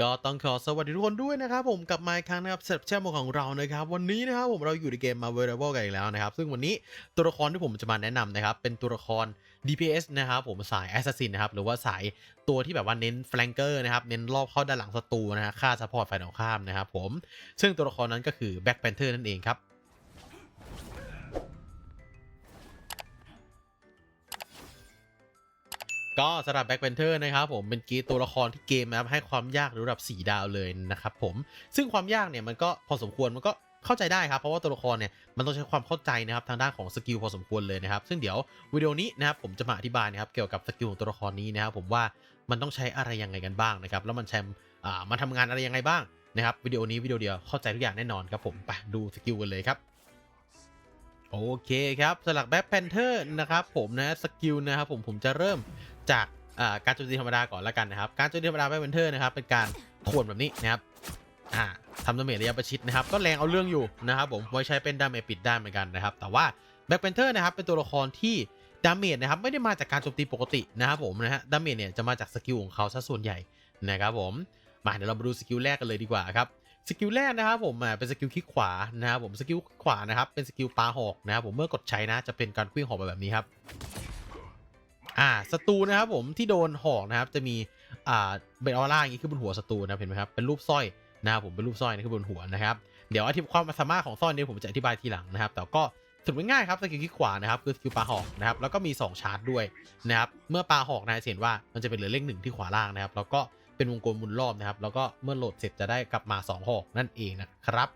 ก็ต้องขอสวัสดีทุกคนด้วยนะครับผมกลับมาอีกครั้งนะครับเซตแช่องของเรานะครับวันนี้นะครับผมเราอยู่ในเกมมาเวอร์เบิลกันอีกแล้วนะครับซึ่งวันนี้ตัวละครที่ผมจะมาแนะนำนะครับเป็นตัวละคร DPS นะครับผมสายแอสซัสซินะครับหรือว่าสายตัวที่แบบว่าเน้นแฟลงเกอร์นะครับเน้นรอบเข้าด้านหลังศัตรูนะฮะฆ่าซัพพอร์ตฝ่ายตรงข้ามนะครับผมซึ่งตัวละครนั้นก็คือแบ็คแพนเทอร์นั่นเองครับ ก็สำหรับ Black Panther นะครับผมเป็นกีตัวละครที่เกมนะครับให้ความยากระดับ 4 ดาวเลยนะครับผมซึ่งความยากเนี่ยมันก็พอสมควรมันก็เข้าใจได้ครับเพราะว่าตัวละครเนี่ยมันต้องใช้ความเข้าใจนะครับทางด้านของสกิลพอสมควรเลยนะครับ ซึ่งเดี๋ยววิดีโอนี้นะครับผมจะมาอธิบายนะครับเกี่ยวกับสกิลของตัวละครนี้นะครับผมว่ามันต้องใช้อะไรยังไงกันบ้างนะครับแล้วมันใช้อ่ามันทำงานอะไรยังไงบ้างนะครับวิดีโอนี้วิดีโอเดียวเข้าใจทุกอย่างแน่นอนครับผมไปดูสกิลกันเลยครับโอเคครับสำหรับแบ็คแพนเทอร์นะครับผมนะสกิลนะครับผมผมจะเริ่ม จากการโจมตีธรรมดาก่อนล้วกันนะครับ การโจมตีธรรมดาแบ็คแพนเทอร์นะครับเป็นการขวนแบบนี้นะครับทำดาเมจระยะประชิดนะครับ ก็แรงเอาเรื่องอยู่นะครับผมไว้ใช้เป็นดาเมจปิดได้เหมือนกันนะครับ แต่ว่าแบ็คแพนเทอร์นะครับเป็นตัวละครที่ดาเมจนะครับไม่ได้มาจากการโจมตีปกตินะครับผมนะฮะดาเมจเนี่ยจะมาจากสกิลของเขาซะส่วนใหญ่นะครับผมมาเดี๋ยวเรามาดูสกิลแรกกันเลยดีกว่าครับสกิลแรกนะครับผมเป็นสกิลคลิกขวานะครับผมสกิลขวานะครับเป็นสกิลปาหอกนะครับผมเมื่อกดใช้นะจะเป็นการคลื่อนหอกแบบนี้ครับ อ่าศัตรูนะครับผมที่โดนหอกนะครับจะมีอ่าเบนออร่าอย่างนี้ขึ้นบนหัวศัตรูนะเห็นไหมครับเป็นรูปสร้อยนะครับผมเป็นรูปสร้อยนี่ขึ้นบนหัวนะครับเดี๋ยวอธิบความสามารถของสร้อยนี้ผมจะอธิบายทีหลังนะครับ แต่ก็สรุปง่ายๆครับสกิลคลิกขวานะครับคือสกิลปลาหอกนะครับแล้วก็มี 2 ชาร์จด้วยนะครับเมื่อปลาหอกนะเห็นว่ามันจะเป็นเหลือเลขหนึ่งที่ขวาล่างนะครับ แล้วก็เป็นวงกลมมุนรอบนะครับ แล้วก็เมื่อโหลดเสร็จจะได้กลับมา 2 หอกนั่นเองนะครับ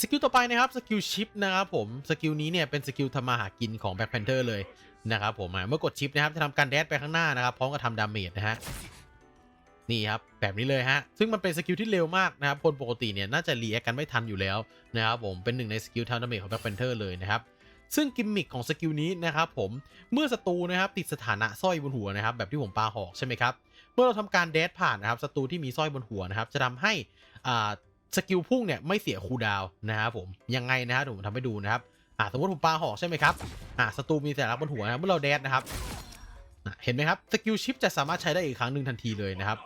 สกิลต่อไปนะครับสกิลชิปนะครับผมสกิลนี้เนี่ยเป็นสกิลทำมาหากินของ Black Panther เลย นะครับผมเมื่อกดชิปนะครับจะทำการแดดไปข้างหน้านะครับพร้อมกับทำดาเมจนะฮะนี่ครับแบบนี้เลยฮะซึ่งมันเป็นสกิลที่เร็วมากนะครับคนปกติเนี่ยน่าจะรีแอคกันไม่ทันอยู่แล้วนะครับผมเป็นหนึ่งในสกิลทำดาเมจของ Black Panther เลยนะครับซึ่งกิมมิคของสกิลนี้นะครับผมเมื่อศัตรูนะครับติดสถานะสร้อยบนหัวนะครับแบบที่ผมปาหอกใช่ไหมครับเมื่อเราทำการเดทผ่านนะครับศัตรูที่มีสร้อยบนหัวนะครับจะทำให้อ่าสกิลพุ่งเนี่ยไม่เสียคูลดาวนะครับผมยังไงนะฮะเดี๋ยวผมทำให้ดูนะครับ อ่าสมมติผมปาหอกใช่ไหมครับอ่าศัตรูมีสัญลักษณ์บนหัวนะครับเมื่อเราเดทนะครับเห็นไหมครับสกิลชิปจะสามารถใช้ได้อีกครั้งหนึ่งทันทีเลยนะครับ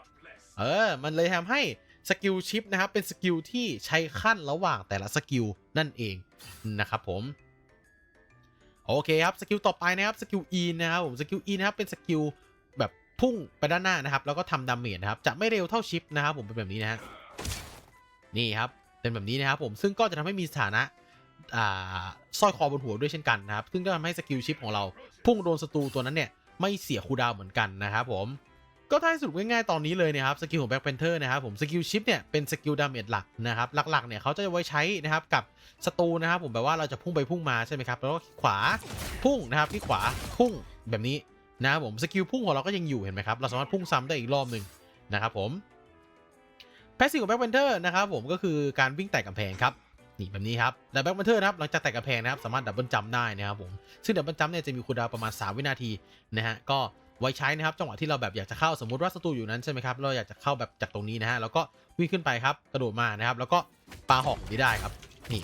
เออ มันเลยทำให้สกิลชิปนะครับเป็นสกิลที่ใช้ขั้นระหว่างแต่ละสกิลนั่นเองนะครับผมโอเคครับสกิลต่อไปนะครับสกิล E นะครับผมสกิล E นะครับเป็นสกิลแบบพุ่งไปด้านหน้านะครับ แล้วก็ทำดาเมจนะครับจะไม่เร็วเท่าชิปนะครับผมเป็นแบบนี้นะฮะนี่ครับเป็นแบบนี้นะครับผมซึ่งก็จะทำให้มีสถานะ สร้อยคอบนหัวด้วยเช่นกันนะครับ ซึ่งก็ทำให้สกิลชิปของเราพุ่งโดนศัตรูตัวนั้นเนี่ยไม่เสียคูดาวเหมือนกันนะครับผมก็ถ้าให้สรุปง่ายๆตอนนี้เลยนะครับสกิลของแบ็คแพนเทอร์นะครับผมสกิลชิปเนี่ยเป็นสกิลดาเมจหลักนะครับหลักๆเนี่ยเขาจะไว้ใช้นะครับกับศัตรูนะครับผมแบบว่าเราจะพุ่งไปพุ่งมาใช่ไหมครับแล้วก็ขวาพุ่งนะครับที่ขวาพุ่งแบบนี้นะครับผมสกิลพุ่งของเราก็ยังอยู่เห็นไหมครับเราสามารถพุ่งซ้ำได้อีกรอบหนึ่งนะครับผมแพสซีฟของแบ็คแพนเทอร์นะครับผมก็คือการวิ่งแตะกำแพงครับ นี่แบบนี้ครับแต่แบ็คแพนเทอร์นะครับหลังจากแตะกำแพงนะครับสามารถดับเบิลจัมได้นะครับผมซึ่งดับเบิลจัมเนี่ยจะมีคูลดาวประมาณ 3 วินาทีนะฮะก็ไว้ใช้นะครับจังหวะที่เราแบบอยากจะเข้าสมมติว่าศัตรูอยู่นั้นใช่ไหมครับเราอยากจะเข้าแบบจากตรงนี้นะฮะแล้วก็วิ่งขึ้นไปครับกระโดดมานะครับแล้วก็ปาหอกนี้ได้ครับนี่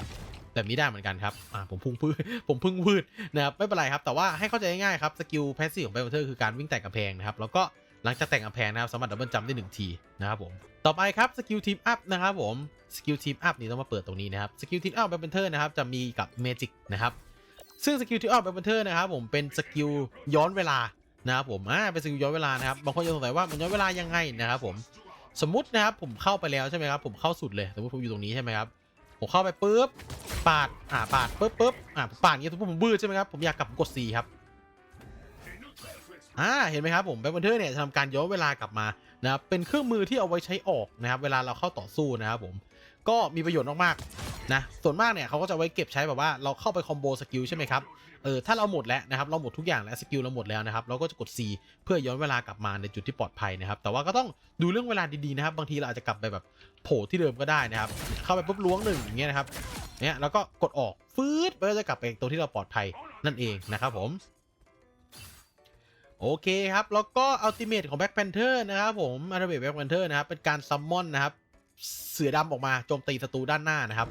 แบบนี้ได้เหมือนกันครับอ่าผมพุ่งพืดผมพึ่งพืดนะครับไม่เป็นไรครับแต่ว่าให้เข้าใจง่ายๆครับสกิลแพสซีฟของแบทเทอร์คือการวิ่งแต่งกำแพงนะครับแล้วก็ หลังจากแต่งกำแพงนะครับสามารถดับเบิลจัมได้หนึ่งทีนะครับผมต่อไปครับสกิลทีมอัพนะครับผมสกิลทีมอัพนี่ต้องมาเปิดตรงนี้นะครับสกิลทีมอัพแบทเทอร์นะครับจะมีกับเมจิกนะครับซึ่งสกิลทีมอัพแบทเทอร์นะครับผมเป็นสกิลย้อนเวลานะครับผมอ่าเป็นสกิลย้อนเวลานะครับบางคนจะสงสัยว่ามันย้อนเวลายังไงนะครับผมสมมตินะครับผมเข้าไปแล้วใช่ไหมครับผมเข้าสุดเลยสมมติผมอยู่ตรงนี้ใช่ไหมครับผมเข้าไปปุ๊บปาดอ่าปาดปุ๊บปุ๊บอ่าปาดอย่างนี้สมมติผมบืดใช่ไหมครับผมอยากกลับกด C ครับ อ่าเห็นไหมครับผมแบ็คบันเทอร์เนี่ยจะทำการย้อนเวลากลับมานะครับเป็นเครื่องมือที่เอาไว้ใช้ออกนะครับเวลาเราเข้าต่อสู้นะครับผมก็มีประโยชน์มากๆนะส่วนมากเนี่ยเขาก็จะไว้เก็บใช้แบบว่าเราเข้าไปคอมโบสกิลใช่ไหมครับเออถ้าเราหมดแล้วนะครับเราหมดทุกอย่างแล้วสกิลเราหมดแล้วนะครับเราก็จะกด C เพื่อย้อนเวลากลับมาในจุดที่ปลอดภัยนะครับแต่ว่าก็ต้องดูเรื่องเวลาดีๆนะครับบางทีเราอาจจะกลับไปแบบโผล่ที่เดิมก็ได้นะครับเข้าไปปุ๊บล้วงหนึ่งอย่างเงี้ยนะครับเนี่ยแล้วก็กดออกฟืดไปก็จะกลับไปตรงที่เราปลอดภัยนั่นเองนะครับผม โอเคครับ แล้วก็อัลติเมทของ Black Panther นะครับผมอัลติเมท Black Panther นะครับ เป็นการซัมมอนนะครับ เสือดำออกมาโจมตีศัตรูด้านหน้านะครับ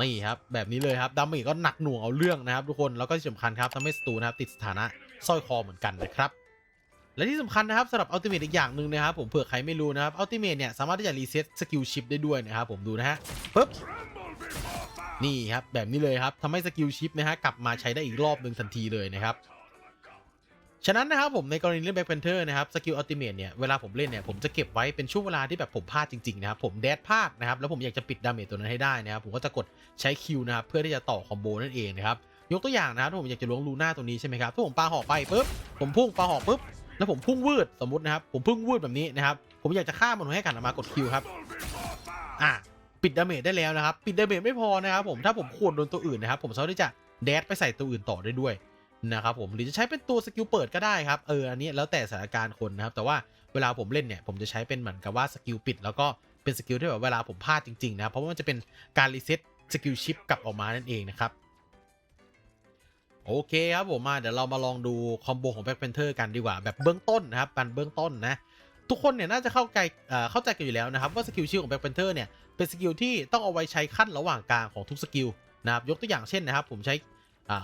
นี่ครับ แบบนี้เลยครับดาเมจก็หนักหน่วงเอาเรื่องนะครับทุกคน แล้วก็ที่สำคัญครับทำให้ศัตรูนะครับติดสถานะสร้อยคอเหมือนกันนะครับ และที่สำคัญนะครับสำหรับอัลติเมทอีกอย่างหนึ่งนะครับ ผมเผื่อใครไม่รู้นะครับอัลติเมทเนี่ยสามารถที่จะรีเซ็ตสกิลชิปได้ด้วยนะครับผมดูนะฮะปึ๊บนี่ครับแบบนี้เลยครับทำให้สกิลชิปนะฮะกลับมาใช้ได้อีกรอบหนึ่งทันทีเลยนะครับ ฉะนั้นนะครับผมในกรณีเล่นแบ็คแพนเทอร์นะครับสกิลอัลติเมทเนี่ยเวลาผมเล่นเนี่ยผมจะเก็บไว้เป็นช่วงเวลาที่แบบผมพลาดจริงๆนะครับผมแดดพลาดนะครับแล้วผมอยากจะปิดดาเมจตัวนั้นให้ได้นะครับผมก็จะกดใช้คิวนะครับเพื่อที่จะต่อคอมโบนั่นเองนะครับยกตัวอย่างนะครับผมอยากจะล้วงลูน่าตัวนี้ใช่ไหมครับถ้าผมปาหอกไปปุ๊บผมพุ่งปาหอกปุ๊บแล้วผมพุ่งวืดสมมตินะครับผมพุ่งวืดแบบนี้นะครับผมอยากจะฆ่ามันให้กันออกมากดคิวครับอะปิดดาเมจได้แล้วนะครับปิดดาเมจไม่พอนะครับผมถ้าผมควรโดนตัวอื่นนะครับผมสามารถที่จะแดดไปใส่ตัวอื่นต่อได้ด้วย นะครับผมหรือจะใช้เป็นตัวสกิลเปิดก็ได้ครับเอออันนี้แล้วแต่สถานการณ์คนนะครับแต่ว่าเวลาผมเล่นเนี่ยผมจะใช้เป็นเหมือนกับว่าสกิลปิด แล้วก็เป็นสกิลที่แบบเวลาผมพลาดจริงๆนะเพราะว่ามันจะเป็นการรีเซ็ตสกิลชิปกลับออกมานั่นเองนะครับโอเคครับผมมาเดี๋ยวเรามาลองดูคอมโบของแบ็คแพนเทอร์กันดีกว่าแบบเบื้องต้นนะครับปันเบื้องต้นนะทุกคนเนี่ยน่าจะเข้าใจเเข้าใจกันอยู่แล้วนะครับว่าสกิลชิลของแบ็คแพนเทอร์เนี่ยเป็นสกิลที่ต้องเอาไว้ใช้ขั้นระหว่างกลางของทุกสกิลนะครับยกตัวอย่างเช่นนะครับผมใช้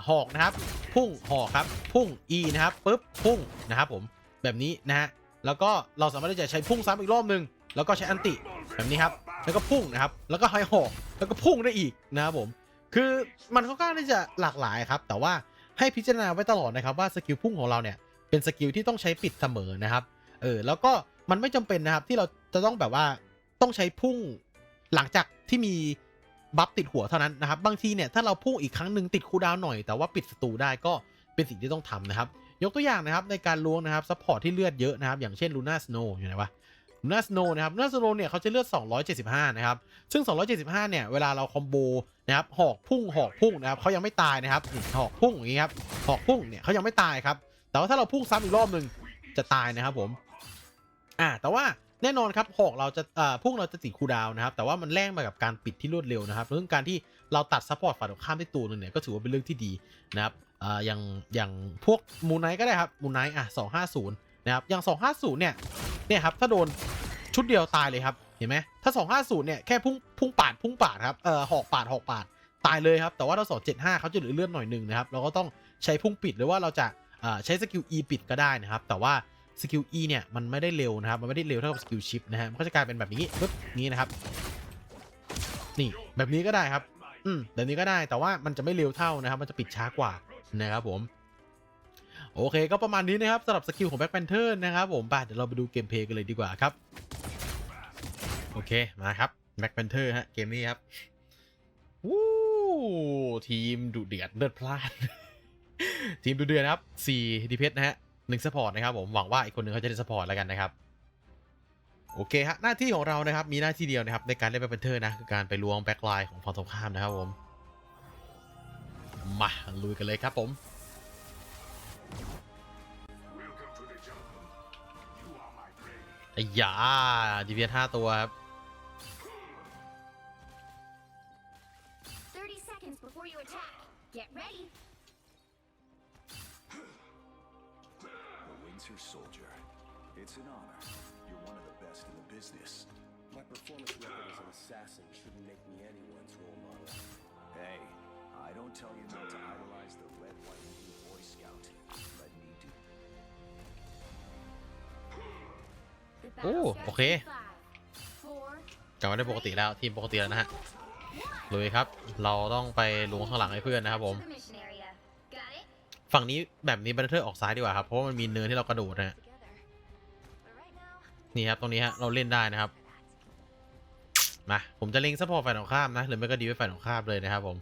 หอกนะครับพุ่งหอกครับพุ่ง E นะครับปุ๊บพุ่งนะครับผมแบบนี้นะฮะแล้วก็เราสามารถที่จะใช้พุ่งซ้ำอีกรอบหนึ่งแล้วก็ใช้อันติแบบนี้ครับแล้วก็พุ่งนะครับแล้วก็ให้หอกแล้วก็พุ่งได้อีกนะครับผมคือมันค่อนข้างที่จะหลากหลายครับ แต่ว่าให้พิจารณาไว้ตลอดนะครับว่าสกิลพุ่งของเราเนี่ยเป็นสกิลที่ต้องใช้ปิดเสมอนะครับเออแล้วก็มันไม่จำเป็นนะครับที่เราจะต้องแบบว่าต้องใช้พุ่งหลังจากที่มี บัฟติดหัวเท่านั้นนะครับ บางทีเนี่ยถ้าเราพุ่งอีกครั้งหนึ่งติดคูดาวหน่อย แต่ว่าปิดศัตรูได้ก็เป็นสิ่งที่ต้องทำนะครับ ยกตัวอย่างนะครับในการล้วงนะครับซัพพอร์ตที่เลือดเยอะนะครับ อย่างเช่นลูน่าสโนอยู่ไหนวะลูน่าสโนนะครับลูน่าสโนเนี่ยเขาจะเลือด 275 นะครับ ซึ่ง 275 เนี่ย เวลาเราคอมโบนะครับ หอกพุ่ง หอกพุ่งนะครับเขายังไม่ตายนะครับ หอกพุ่งอย่างนี้ครับ หอกพุ่งเนี่ยเขายังไม่ตายครับ แต่ว่าถ้าเราพุ่งซ้ำอีกรอบหนึ่งจะตายนะครับผม อ่า แต่ว่า แน่นอนครับหอกเราจะเอ่อพุ่งเราจะติดคูลดาวนะครับแต่ว่ามันแลกมากับการปิดที่รวดเร็วนะครับเรื่องการที่เราตัดซัพพอร์ตฝ่ายตรงข้ามได้ตัวหนึงเนี่ยก็ถือว่าเป็นเรื่องที่ดีนะครับเอ่ออย่างอย่างพวกมูไนก็ได้ครับมูไนอะ250นะครับอย่าง250เนี่ยเนี่ยครับถ้าโดนชุดเดียวตายเลยครับเห็นไหมถ้า250เนี่ยแค่พุ่งพุ่งปาดพุ่งปาดครับเอ่อหอกปาดหอกปาดตายเลยครับแต่ว่าถ้า275เขาจะเหลือเลือดหน่อยหนึ่งนะครับเราก็ต้องใช้พุ่งปิดหรือว่าเราจะเอ่อใช้สกิล E ปิดก็ได้นะครับ แต่ว่า สกิล E เนี่ยมันไม่ได้เร็วนะครับ มันไม่ได้เร็วเท่ากับสกิลชิปนะฮะ มันก็จะกลายเป็นแบบนี้ปึ๊บนี้นะครับ นี่แบบนี้ก็ได้ครับ อืมแบบนี้ก็ได้ แต่ว่ามันจะไม่เร็วเท่านะครับ มันจะปิดช้ากว่านะครับผมโอเคก็ประมาณนี้นะครับสำหรับสกิลของ Black Panther นะครับผมไปเดี๋ยวเราไปดูเกมเพลย์กันเลยดีกว่าครับ โอเคมาครับ Black Panther ฮะเกมนี้ครับวู้ทีมดุเดือดเลือดพลาด ทีมดุเดือดครับ4ดีเพนะฮะ หนึ่งสปอร์ตนะครับผมหวังว่าอีกคนหนึ่งเขาจะได้สปอร์ตแล้วกันนะครับโอเคฮะหน้าที่ของเรานะครับมีหน้าที่เดียวนะครับในการเล่นแบ็คแพนเทอร์นะคือการไปล้วงแบ็คไลน์ของฝั่งตรงข้ามนะครับผมมาลุยกันเลยครับผมไอ้ยาดีเวียห้าตัวครับ you attack. Get ready. The Winter Soldier. It's an honor. You're one of the best in the business. My performance record as an assassin shouldn't make me anyone's role model. Hey, I don't tell you not to idolize the red, white, and blue Boy Scout. Let me do. The Oh, battle starts okay. in five, four, กลับมาได้ปกติแล้วทีมปกติแล้วนะฮะลุยครับ เราต้องไปล้วงข้างหลังให้เพื่อนนะครับผม to the mission area. Got it? ฝั่งนี้แบบนี้บันเทอร์ออกซ้ายดีกว่าครับ เพราะว่ามันมีเนินที่เรากระโดดนะฮะนี่ครับตรงนี้ฮะเราเล่นได้นะครับ มาผมจะเล็งซัพพอร์ตฝ่ายตรงข้ามนะหรือไม่ก็ดีไว้ฝ่ายตรงข้ามเลยนะครับผม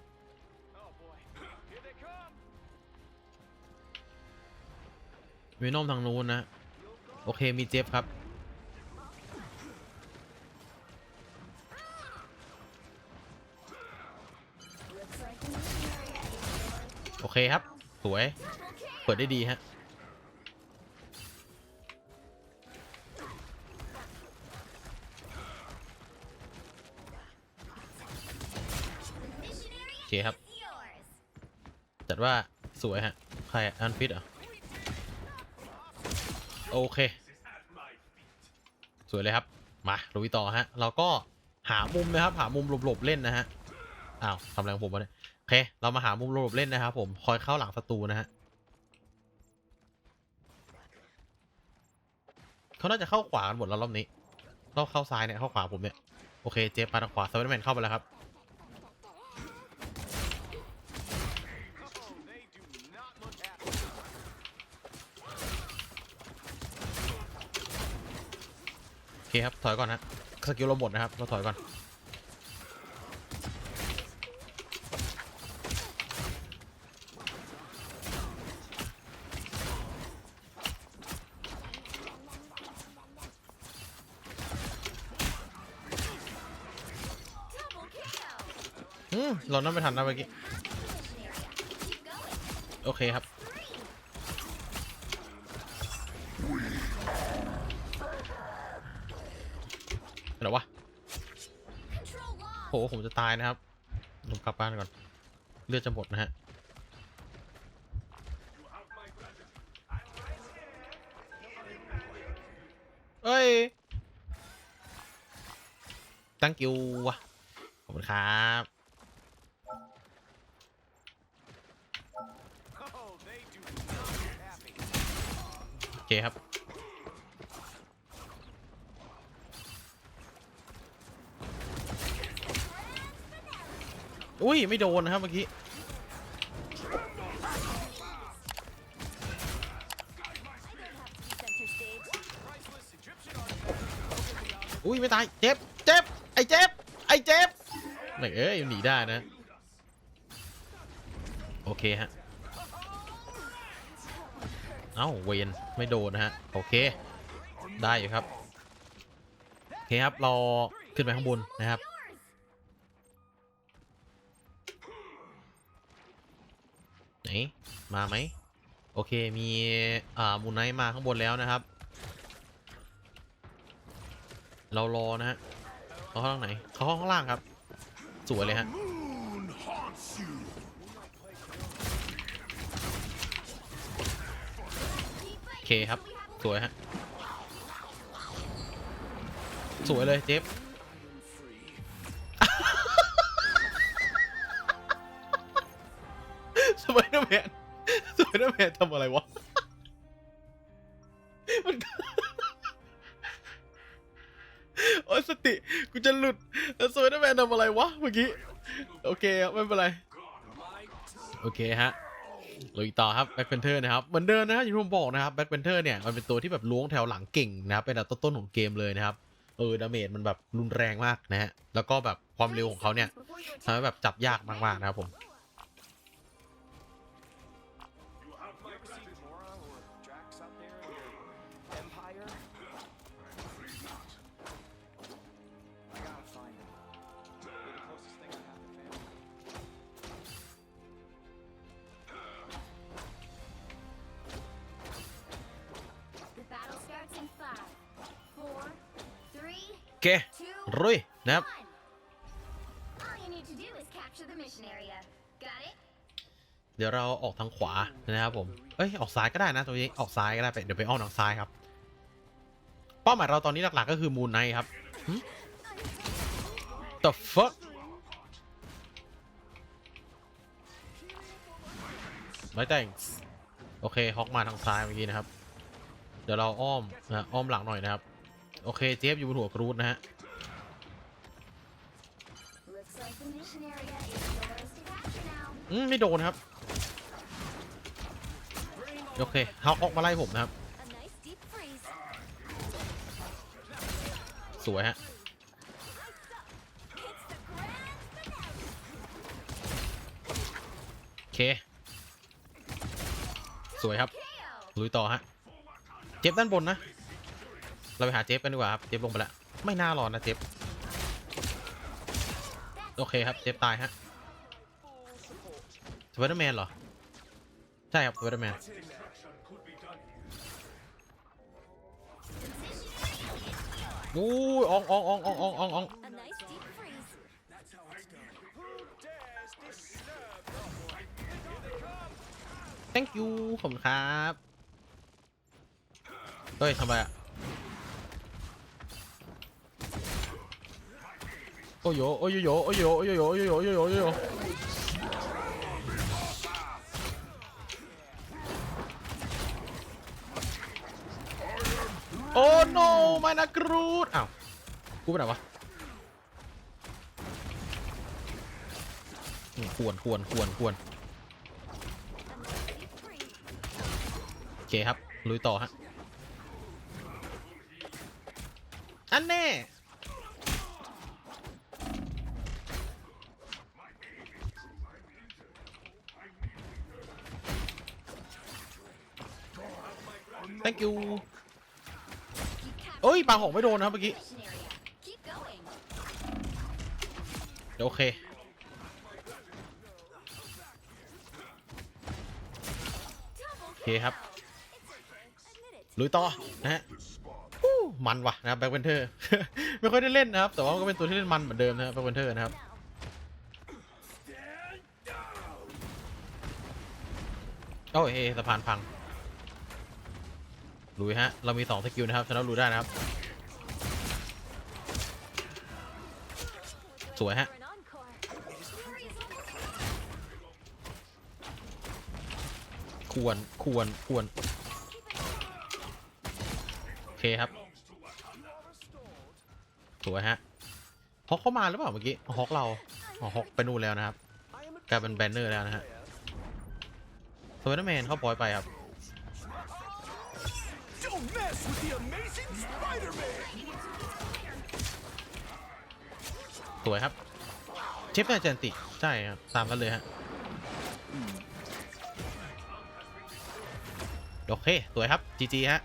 มีนอมทางนู้นนะ โอเคมีเจฟครับโอเคครับ สวย เปิดได้ดีฮะ โอเคครับ จัดว่าสวยฮะ ใครอันฟิตอะ โอเค สวยเลยครับ มาลุยต่อฮะ เราก็หามุมนะครับ หามุมหลบๆเล่นนะฮะ อ้าวทำอะไรของผมวะเนี่ย เค เรามาหามุมหลบเล่นนะครับผม คอยเข้าหลังศัตรูนะฮะเขาน่าจะเข้าขวากันหมดแล้วรอบนี้เราเข้าซ้ายเนี่ยเข้าขวาผมเนี่ย โอเค เจฟปาทางขวาสไปเดอร์แมนเข้าไปแล้วครับ โอเคครับ ถอยก่อนนะสกิลเราหมดนะครับ เราถอยก่อน อืมเรานั่งไม่ทันนะเมื่อกี้ โอเคครับ เดี๋ยววะโหผมจะตายนะครับผมกลับบ้านก่อน เลือดจะหมดนะฮะเอ้ย thank you วะขอบคุณครับ เคครับ อุ้ย ไม่โดนนะครับเมื่อกี้ อุ้ย ไม่ตาย เจ็บ เจ็บ ไอ้เจ็บ ไอ้เจ็บไหนเอ้ยหนีได้นะ โอเคฮะ เอ้าเวนไม่โดนนะฮะโอเค ได้อยู่ครับโอเคครับเราขึ้นไปข้างบนนะครับไหนมาไหมโอเคมีอ่ามูนไนท์มาข้างบนแล้วนะครับ เรารอนะฮะเขาข้างไหนเขาข้างล่างครับ สวยเลยฮะ เคครับ สวยฮะ สวยเลยเจฟสไปเดอร์แมนสไปเดอร์แมนทำอะไรวะ มันโอ้ยสติ กูจะหลุดแล้วสไปเดอร์แมนทำอะไรวะเมื่อกี้ โอเคครับไม่เป็นไร โอเคฮะ ลุยต่อครับแบ็คเพนเทอร์นะครับเหมือนเดิมนะครับอย่างที่ผมบอกนะครับแบ็คเพนเทอร์เนี่ยมันเป็นตัวที่แบบล้วงแถวหลังเก่งนะครับเป็นอันดับต้นๆของเกมเลยนะครับเออดาเมจมันแบบรุนแรงมากนะฮะแล้วก็แบบความเร็วของเขาเนี่ยทำให้แบบจับยากมากๆนะครับผม เครุยนะครับเดี๋ยวเราออกทางขวานะครับผม เอ้ยออกซ้ายก็ได้นะตัวนี้ออกซ้ายก็ได้ไปเดี๋ยวไปอ้อมทางซ้ายครับ เป้าหมายเราตอนนี้หลักๆก็คือมูนไนครับ The fuck ไม่แต่งโอเคฮอกมาทางซ้ายเมื่อกี้นะครับ เดี๋ยวเราอ้อมนะอ้อมหลังหน่อยนะครับ โอเค เจฟอยู่บนหัวกรูดนะฮะ อืม ไม่โดนครับ โอเคฮอกออกมาไล่ผมนะครับ สวยฮะโอเค สวยครับ ลุยต่อฮะ เจฟด้านบนนะ เราไปหาเจฟกันดีกว่าครับ เจฟลงไปแล้วไม่น่ารอดนะเจฟโอเคครับ เจฟตายฮะสไปเดอร์แมนเหรอ ใช่ครับสไปเดอร์แมนอู้ยอองอองอองอองอองอองออง thank you ขอบคุณครับ เฮ้ยทำไมอะ โอ้โยโอ้โยโยโอ้โยโอ้โยโยโอ้โยโยโอ้โยโยโอ้โยโยโอ้ no ไม่นะกรูดอ้าวกูไปไหนวะอืมควรควรควรควรโอเคครับลุยต่อฮะอันแน่ thank you เอ้ยปลาหงไม่โดนนะครับเมื่อกี้เดี๋ยวโอเคโอเคครับลุยต่อนะฮะมันว่ะนะครับแบ็คเวนเทอร์ไม่ค่อยได้เล่นนะครับ แต่ว่าก็เป็นตัวที่เล่นมันเหมือนเดิมนะครับแบ็คเวนเทอร์นะครับโอ้ยสะพานพัง ลุยฮะ เรามีสองสกิลนะครับชนะลุยได้นะครับ สวยฮะ ควร ควร ควร โอเคครับ สวยฮะ ฮอกเข้ามาหรือเปล่าเมื่อกี้ ฮอกเราอ๋อฮอกไปนู่นแล้วนะครับ กลายเป็นแบนเนอร์แล้วนะฮะสไปเดอร์แมนเข้าพอยไปครับ with the amazing Spider-Man! สวยครับ เชฟแมนเจนติ ใช่ครับ ตามกันเลยฮะ โอเค สวยครับ GG ฮะ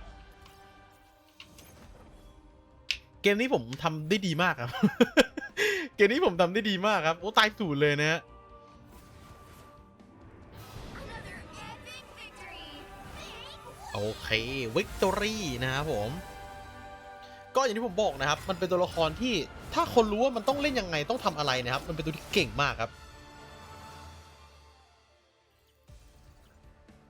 เกมนี้ผมทำได้ดีมากครับ เกมนี้ผมทำได้ดีมากครับ โอ้ ตายสูตรเลยนะฮะ โอเควิกตอรี่นะครับผม ก็อย่างที่ผมบอกนะครับ มันเป็นตัวละครที่ถ้าคนรู้ว่ามันต้องเล่นยังไงต้องทำอะไรนะครับ มันเป็นตัวที่เก่งมากครับ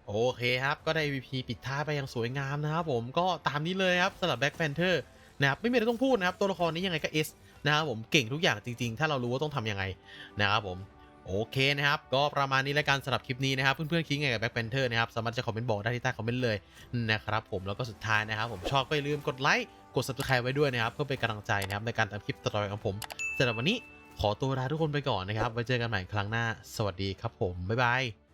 โอเคครับ ก็ได้ VP ปิดท้ายไปอย่างสวยงามนะครับผมก็ตามนี้เลยครับสำหรับ Black Panther นะครับไม่มีอะไรต้องพูดนะครับ ตัวละครนี้ยังไงก็ S นะครับผมเก่งทุกอย่างจริงๆ ถ้าเรารู้ว่าต้องทำยังไงนะครับผม โอเคนะครับ ก็ประมาณนี้แล้วกันสำหรับคลิปนี้นะครับ เพื่อนๆคิดไงกับแบ็คแพนเทอร์นะครับ สามารถจะคอมเมนต์บอกได้ที่ใต้คอมเมนต์เลยนะครับผมแล้วก็สุดท้ายนะครับ ผมชอบก็อย่าลืมกดไลค์กด subscribe ไว้ด้วยนะครับ เพื่อเป็นกำลังใจนะครับในการทำคลิปต่อๆของผมสำหรับวันนี้ขอตัวลาทุกคนไปก่อนนะครับไว้เจอกันใหม่ครั้งหน้า สวัสดีครับผมบ๊ายบาย